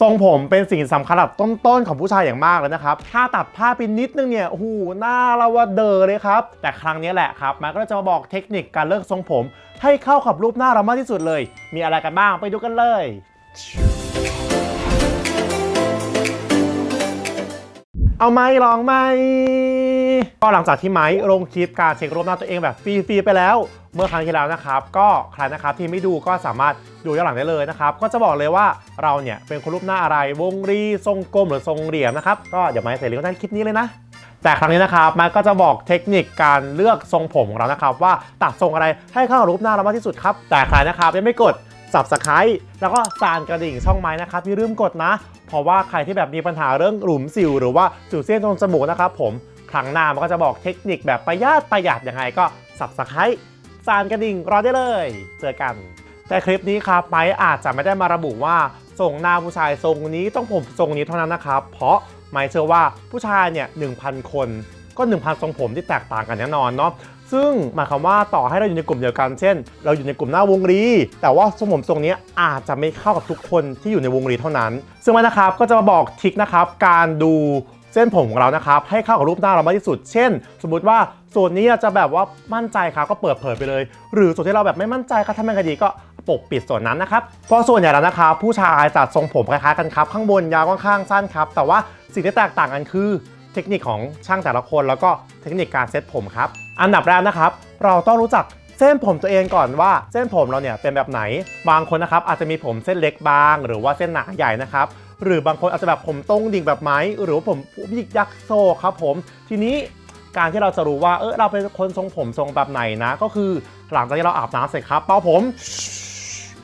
ทรงผมเป็นสิ่งสำคัญระดับต้นๆของผู้ชายอย่างมากเลยนะครับ ถ้าตัดผ้าไปนิดนึงเนี่ยโอ้โหหน้าเราว่าเดอเลยครับ แต่ครั้งนี้แหละครับมันก็จะมาบอกเทคนิคการเลือกทรงผม ให้เข้ากับรูปหน้าเรามากที่สุดเลย มีอะไรกันบ้างไปดูกันเลยเอาไม้ลองไหม ก็หลังจากที่ไม้ลงคลิปการเช็ครูปหน้าตัวเองแบบฟรีๆไปแล้ว เมื่อครั้งที่แล้วนะครับก็ใครนะครับที่ไม่ดูก็สามารถดูย้อนหลังได้เลยนะครับก็จะบอกเลยว่าเราเนี่ยเป็นคนรูปหน้าอะไรวงรีทรงกลมหรือทรงเหลี่ยมนะครับก็เดี๋ยวไม้ใส่ลิงก์ใต้คลิปนี้เลยนะแต่ครั้งนี้นะครับมันก็จะบอกเทคนิคการเลือกทรงผมของเรานะครับ ว่าตัดทรงอะไรให้เข้ากับรูปหน้าเรามากที่สุดครับ แต่ใครนะครับยังไม่กด subscribe แล้วก็สานกระดิ่งช่องไม้นะครับอย่าลืมกดนะ เพราะว่าใครที่แบบมีปัญหาเรื่องหลุมสิว หรือว่าสิวเส้นตรงจมูกนะครับผม ครั้งหน้ามันก็จะบอกเทคนิคแบบประหยัดประหยัดยังไงก็ subscribe สานกระดิ่งรอได้เลย เจอกัน แต่คลิปนี้ครับไม้อาจจะไม่ได้มาระบุว่าทรงหน้าผู้ชายทรงนี้ต้องผมทรงนี้เท่านั้นนะครับ เพราะไม้เชื่อว่าผู้ชายเนี่ย1,000คนก็ 1,000 ทรงผมที่แตกต่างกันแน่นอนเนาะ ซึ่งหมายความว่าต่อให้เราอยู่ในกลุ่มเดียวกัน เช่น เราอยู่ในกลุ่มหน้าวงรี แต่ว่าทรงผมทรงนี้อาจจะไม่เข้ากับทุกคนที่อยู่ในวงรีเท่านั้น ซึ่งมันนะครับก็จะมาบอกทิคนะครับ การดูเส้นผมของเรานะครับให้เข้ากับรูปหน้าเรามากที่สุด เช่น สมมุติว่าส่วนนี้จะแบบว่ามั่นใจครับก็เปิดเผยไปเลย หรือส่วนที่เราแบบไม่มั่นใจครับทำยังไงดีก็ปกปิดส่วนนั้นนะครับเพราะส่วนใหญ่แล้วนะครับผู้ชายจัดทรงผมคล้ายๆกันครับ ข้างบนยาวข้างๆสั้นครับ แต่ว่าสิ่งที่แตกต่างกันคือเทคนิคของช่างแต่ละคน แล้วก็เทคนิคการเซตผมครับ อันดับแรกนะครับ เราต้องรู้จักเส้นผมตัวเองก่อนว่าเส้นผมเราเนี่ยเป็นแบบไหน บางคนนะครับอาจจะมีผมเส้นเล็กบาง หรือว่าเส้นหนาใหญ่นะครับ หรือบางคนอาจจะแบบผมตรงดิ่งแบบไม้หรือว่าผมยิกยักโซครับผม ทีนี้การที่เราจะรู้ว่าเออเราเป็นคนทรงผมทรงแบบไหนนะ ก็คือหลังจากที่เราอาบน้ำเสร็จครับเป่าผม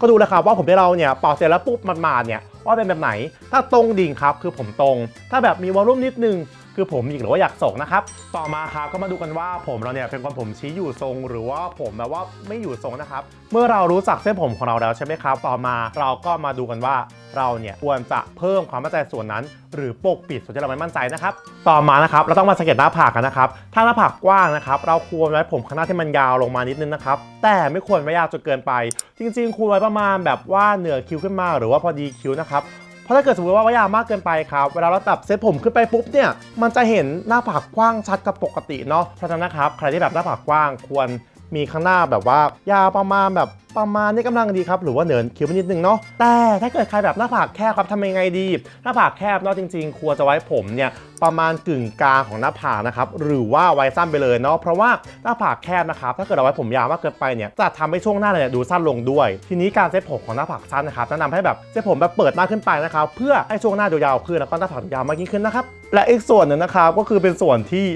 ก็ดูเลยครับว่าผมที่เราเนี่ยเป่าเสร็จแล้วปุ๊บมันมาเนี่ยว่าเป็นแบบไหน ถ้าตรงดิ่งครับคือผมตรง ถ้าแบบมีวอลลุ่มนิดนึง คือผมหยิกหรือว่าอยากส่งนะครับ ต่อมาครับก็มาดูกันว่าผมเราเนี่ยเป็นคนผมชี้อยู่ทรง หรือว่าผมแบบว่าไม่อยู่ทรงนะครับ เมื่อเรารู้จักเส้นผมของเราแล้วใช่ไหมครับ ต่อมาเราก็มาดูกันว่าเราเนี่ยควรจะเพิ่มความมั่นใจส่วนนั้น หรือปกปิดส่วนที่เราไม่มั่นใจนะครับ ต่อมานะครับเราต้องมาสังเกตหน้าผากกันนะครับ ถ้าหน้าผากกว้างนะครับ เราควรไว้ผมข้างหน้าที่มันยาวลงมานิดนึงนะครับ แต่ไม่ควรไว้ยาวจนเกินไป จริง ๆควรไว้ประมาณแบบว่าเหนือคิ้วขึ้นมา หรือว่าพอดีคิ้วนะครับ เพราะถ้าเกิดสมมติว่าว่ายาวมากเกินไปครับ เวลาเราตัดเซตผมขึ้นไปปุ๊บเนี่ย มันจะเห็นหน้าผากกว้างชัดกับปกติเนาะ เพราะฉะนั้นนะครับ ใครที่แบบหน้าผากกว้างควรมีข้างหน้าแบบว่ายาวประมาณแบบ ประมาณนี้กำลังดีครับ หรือว่าเหนือคิ้วไปนิดนึงเนาะแต่ถ้าเกิดใครแบบหน้าผากแคบครับทำยังไงดี หน้าผากแคบเนาะจริงๆ ควรจะไว้ผมเนี่ยประมาณกึ่งกลางของหน้าผากนะครับหรือว่าไว้สั้นไปเลยเนาะเพราะว่าหน้าผากแคบนะครับถ้าเกิดเราไว้ผมยาวมากเกินไปเนี่ยจะทำให้ช่วงหน้าเนี่ยดูสั้นลงด้วย ทีนี้การเซ็ตผมของหน้าผากสั้นนะครับแนะนำให้แบบเซ็ตผมแบบเปิดหน้าขึ้นไปนะครับเพื่อให้ช่วงหน้าดูยาวขึ้นแล้วก็หน้าผากยาวมากยิ่งขึ้นนะครับและอีกส่วนหนึ่งนะครับก็คือเป็นส่วนที่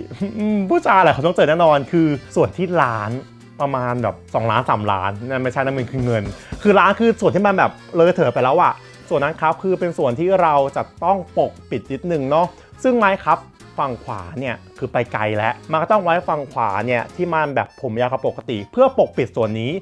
ผู้ชายหละเขาต้องเจอแน่นอนคือส่วนที่ล้าน ประมาณแบบ2ล้าน3ล้านนั่นไม่ใช่นั่นมันคือเงิน คือร้านคือส่วนที่มันแบบเลยเถิดไปแล้วอะส่วนนั้นครับคือเป็นส่วนที่เราจะต้องปกปิดนิดนึงเนาะซึ่งไม้ครับฝั่งขวาเนี่ยคือไปไกลแล้วมันก็ต้องไว้ฝั่งขวาเนี่ยที่มันแบบผมยาวปกติ เพื่อปกปิดส่วนนี้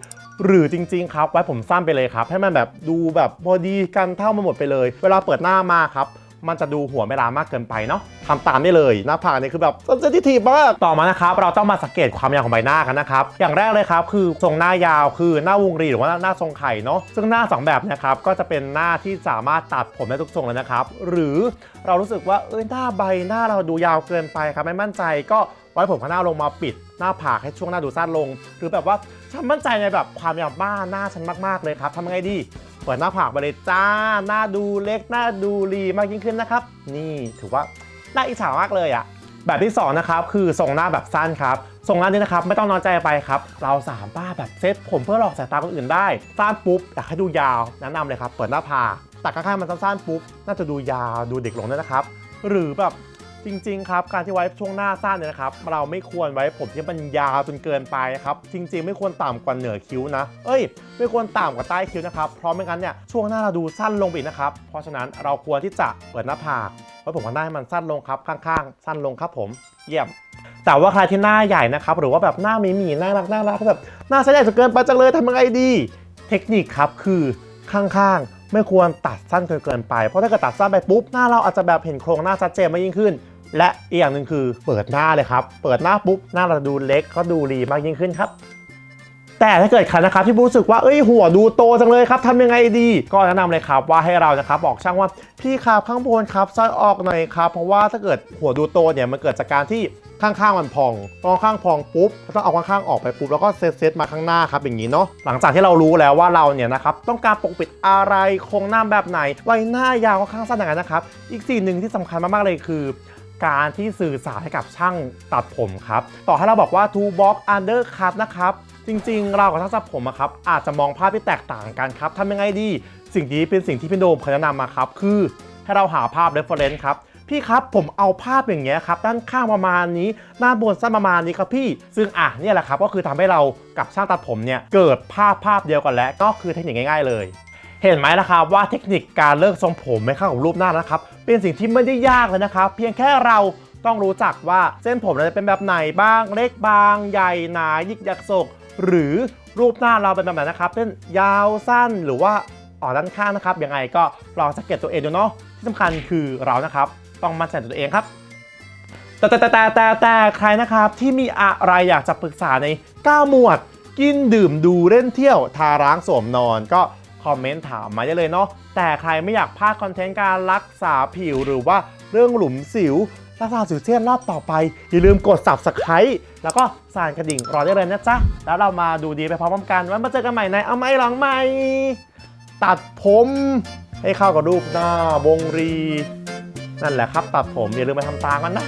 หรือจริงๆครับไว้ผมสั้นไปเลยครับ ให้มันแบบดูแบบพอดีกันเท่ามาหมดไปเลย เวลาเปิดหน้ามาครับ มันจะดูหัวไม่ลามากเกินไปเนาะทำตามได้เลยหน้าผากนี่คือแบบเซนซิทีฟมากต่อมานะครับเราต้องมาสังเกตความยาวของใบหน้ากันนะครับอย่างแรกเลยครับคือทรงหน้ายาวคือหน้าวงรีหรือว่าหน้าทรงไข่เนาะซึ่งหน้า 2 แบบนะครับก็จะเป็นหน้าที่สามารถตัดผมได้ทุกทรงเลยนะครับหรือเรารู้สึกว่าเอ้ยหน้าใบหน้าเราดูยาวเกินไปครับไม่มั่นใจก็ไว้ผมข้างหน้าลงมาปิดหน้าผากให้ช่วงหน้าดูสั้นลง หรือแบบว่าฉันมั่นใจในแบบความยาวบ้าหน้าฉันมากๆเลยครับทำยังไงดี เปิดหน้าผากไปเลยจ้า หน้าดูเล็กหน้าดูรีมากยิ่งขึ้นนะครับ นี่ถือว่าน่าอิจฉามากเลยอะแบบที่สองนะครับคือทรงหน้าแบบสั้นครับทรงหน้านี้นะครับไม่ต้องนอนใจไปครับ เราสามารถแบบเซตผมเพื่อหลอกสายตาคนอื่นได้สั้นปุ๊บอยากให้ดูยาวแนะนำเลยครับ เปิดหน้าผากตัดข้างๆมันสั้นๆปุ๊บน่าจะดูยาวดูเด็กลงด้วยนะครับ หรือแบบ จริง ๆ ครับ การที่ไว้ช่วงหน้าสั้นเนี่ยนะครับ เราไม่ควรไว้ผมที่มันยาวจนเกินไปครับ จริง ๆ ไม่ควรต่ำกว่าเหนือคิ้วนะ เอ้ย ไม่ควรต่ำกว่าใต้คิ้วนะครับ เพราะไม่งั้นเนี่ยช่วงหน้าเราดูสั้นลงไปนะครับ เพราะฉะนั้นเราควรที่จะเปิดหน้าผากไว้ผมข้างหน้าให้มันสั้นลงครับ ข้าง ๆ สั้นลงครับผม เยี่ยมแต่ว่าใครที่หน้าใหญ่นะครับ หรือว่าแบบหน้ามีหมีๆน่ารักน่ารักแบบหน้าใช้ใหญ่จนเกินไปจังเลยทำยังไงดี เทคนิคครับคือข้างๆ ไม่ควรตัดสั้นเกินเกินไป เพราะถ้าเกิดตัดสั้นไปปุ๊บ หน้าเราอาจจะแบบเห็นโครงหน้าชัดเจนมากยิ่งขึ้น และอีกอย่างหนึ่งคือเปิดหน้าเลยครับ เปิดหน้าปุ๊บหน้าเราดูเล็กก็ดูรีมากยิ่งขึ้นครับ แต่ถ้าเกิดใครนะครับที่รู้สึกว่าเอ้ยหัวดูโตจังเลยครับทำยังไงดี ก็แนะนำเลยครับว่าให้เรานะครับบอกช่างว่าพี่ครับข้างบนครับซอยออกหน่อยครับเพราะว่าถ้าเกิดหัวดูโตเนี่ยมันเกิดจากการที่ข้างๆมันพองพอข้างพองปุ๊บก็ต้องเอาข้างๆออกไปปุ๊บแล้วก็เซตเซตมาข้างหน้าครับอย่างนี้เนาะหลังจากที่เรารู้แล้วว่าเราเนี่ยนะครับต้องการปกปิดอะไรโครงหน้าแบบไหนไว้หน้ายาวข้างสั้นอย่างนั้นนะครับ อีกสิ่งหนึ่งที่สำคัญมากๆเลยคือ การที่สื่อสารให้กับช่างตัดผมครับ ต่อให้เราบอกว่า two box undercut นะครับ จริงๆ เรากับช่างตัดผมอะครับ อาจจะมองภาพที่แตกต่างกันครับทำยังไงดี สิ่งนี้เป็นสิ่งที่พี่โดมเขาแนะนำมาครับ คือให้เราหาภาพ reference ครับพี่ครับผมเอาภาพอย่างเงี้ยครับด้านข้างประมาณนี้ด้านบนสั้นประมาณนี้ครับพี่ซึ่งอะเนี่ยแหละครับก็คือทำให้เรากับช่างตัดผมเนี่ยเกิดภาพภาพเดียวกันแล้วก็คือเทคนิคง่ายๆเลย เห็นไหมล่ะครับว่าเทคนิคการเลิกทรงผมไม่เข้ากับรูปหน้านะครับ เป็นสิ่งที่ไม่ได้ยากเลยนะครับ เพียงแค่เราต้องรู้จักว่าเส้นผมเราจะเป็นแบบไหนบ้าง เล็กบาง ใหญ่หนายิกยักโศก หรือรูปหน้าเราเป็นแบบไหนนะครับเป็นยาวสั้นหรือว่าออกด้านข้างนะครับยังไงก็ลองสังเกตตัวเองดูเนาะที่สำคัญคือเรานะครับต้องมั่นใจตัวเองครับแต่แต่แต่แต่แต่แต่ใครนะครับที่มีอะไรอยากจะปรึกษาใน 9 หมวด กินดื่มดูเล่นเที่ยวทาร้างสวมนอนก็ คอมเมนต์ถามมาได้เลยเนาะแต่ใครไม่อยากพลาดคอนเทนต์การรักษาผิวหรือว่าเรื่องหลุมสิวรักษาสิวเซียนรอบต่อไป อย่าลืมกด subscribe แล้วก็สั่นกระดิ่งรอได้เลยนะจ๊ะ แล้วเรามาดูดีไปพร้อมๆกันไว้มาเจอกันใหม่ในเอาไม่หลังใหม่ ตัดผมให้เข้ากับรูปหน้าบงรี นั่นแหละครับ ตัดผมอย่าลืมมาทำตามกันนะ